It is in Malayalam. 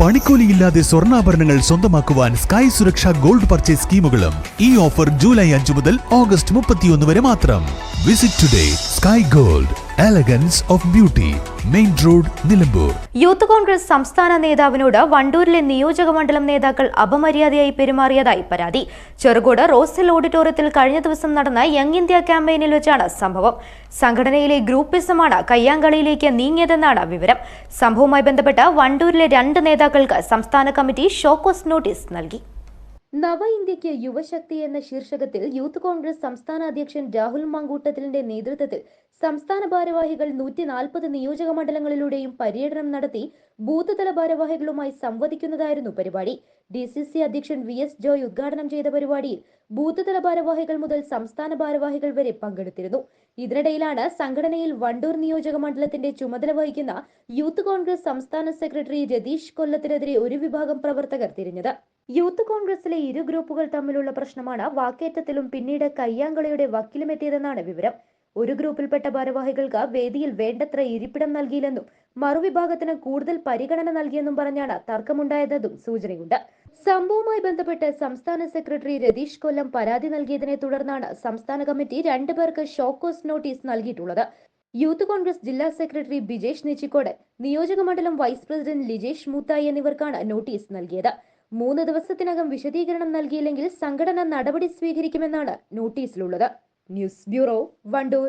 പണിക്കൂലിയില്ലാതെ സ്വർണാഭരണങ്ങൾ സ്വന്തമാക്കുവാൻ സ്കൈ സുരക്ഷ ഗോൾഡ് പർച്ചേസ് സ്കീമുകളും ഈ ഓഫർ ജൂലൈ അഞ്ചു മുതൽ ഓഗസ്റ്റ് മുപ്പത്തിയൊന്ന് വരെ മാത്രം. Visit today sky gold elegance of beauty main road Nilambur youth Congress സംസ്ഥാന നേതാവിനോട് വണ്ടൂരിലെ നിയോജക മണ്ഡലം നേതാക്കൾ അപമര്യാദയായി പെരുമാറിയതായി പരാതി. ചെറുകോട് റോസൽ ഓഡിറ്റോറിയത്തിൽ കഴിഞ്ഞ ദിവസം നടന്ന യങ് ഇന്ത്യ ക്യാമ്പയിനിൽ വെച്ചാണ് സംഭവം. സംഘടനയിലെ ഗ്രൂപ്പിസമാണ് കയ്യാങ്കളിയിലേക്ക് നീങ്ങിയതെന്നാണ് വിവരം. സംഭവവുമായി ബന്ധപ്പെട്ട് വണ്ടൂരിലെ രണ്ട് നേതാക്കൾക്ക് സംസ്ഥാന കമ്മിറ്റി ഷോക്കോസ് നോട്ടീസ് നൽകി. നവ ഇന്ത്യയ്ക്ക് യുവശക്തി എന്ന ശീർഷകത്തിൽ യൂത്ത് കോൺഗ്രസ് സംസ്ഥാന അധ്യക്ഷൻ രാഹുൽ മാങ്കൂട്ടത്തിലിന്റെ നേതൃത്വത്തിൽ സംസ്ഥാന ഭാരവാഹികൾ നൂറ്റി നാൽപ്പത് നിയോജക മണ്ഡലങ്ങളിലൂടെയും പര്യടനം നടത്തി ബൂത്ത് തല ഭാരവാഹികളുമായി സംവദിക്കുന്നതായിരുന്നു പരിപാടി. ഡി സി സി അധ്യക്ഷൻ വി എസ് ജോയ് ഉദ്ഘാടനം ചെയ്ത പരിപാടിയിൽ ബൂത്തുതല ഭാരവാഹികൾ മുതൽ സംസ്ഥാന ഭാരവാഹികൾ വരെ പങ്കെടുത്തിരുന്നു. ഇതിനിടയിലാണ് സംഘടനയിൽ വണ്ടൂർ നിയോജക മണ്ഡലത്തിന്റെ ചുമതല വഹിക്കുന്ന യൂത്ത് കോൺഗ്രസ് സംസ്ഥാന സെക്രട്ടറി രതീഷ് കൊല്ലത്തിനെതിരെ ഒരു വിഭാഗം പ്രവർത്തകർ തിരിഞ്ഞത്. യൂത്ത് കോൺഗ്രസിലെ ഇരു ഗ്രൂപ്പുകൾ തമ്മിലുള്ള പ്രശ്നമാണ് വാക്കേറ്റത്തിലും പിന്നീട് കയ്യാങ്കളിയുടെ വക്കിലുമെത്തിയതെന്നാണ് വിവരം. ഒരു ഗ്രൂപ്പിൽപ്പെട്ട ഭാരവാഹികൾക്ക് വേദിയിൽ വേണ്ടത്ര ഇരിപ്പിടം നൽകിയില്ലെന്നും മറുവിഭാഗത്തിന് കൂടുതൽ പരിഗണന നൽകിയെന്നും പറഞ്ഞാണ് തർക്കമുണ്ടായതെന്നും സൂചനയുണ്ട്. സംഭവവുമായി ബന്ധപ്പെട്ട് സംസ്ഥാന സെക്രട്ടറി രതീഷ് കൊല്ലം പരാതി നൽകിയതിനെ തുടർന്നാണ് സംസ്ഥാന കമ്മിറ്റി രണ്ടുപേർക്ക് ഷോക്കോസ് നോട്ടീസ് നൽകിയിട്ടുള്ളത്. യൂത്ത് കോൺഗ്രസ് ജില്ലാ സെക്രട്ടറി ബിജേഷ് നെച്ചിക്കോട് നിയോജക മണ്ഡലം വൈസ് പ്രസിഡന്റ് ലിജേഷ് മൂത്തായി എന്നിവർക്കാണ് നോട്ടീസ് നൽകിയത്. മൂന്ന് ദിവസത്തിനകം വിശദീകരണം നൽകിയില്ലെങ്കിൽ സംഘടന നടപടി സ്വീകരിക്കുമെന്നാണ് നോട്ടീസിലുള്ളത്. News bureau Wandoor.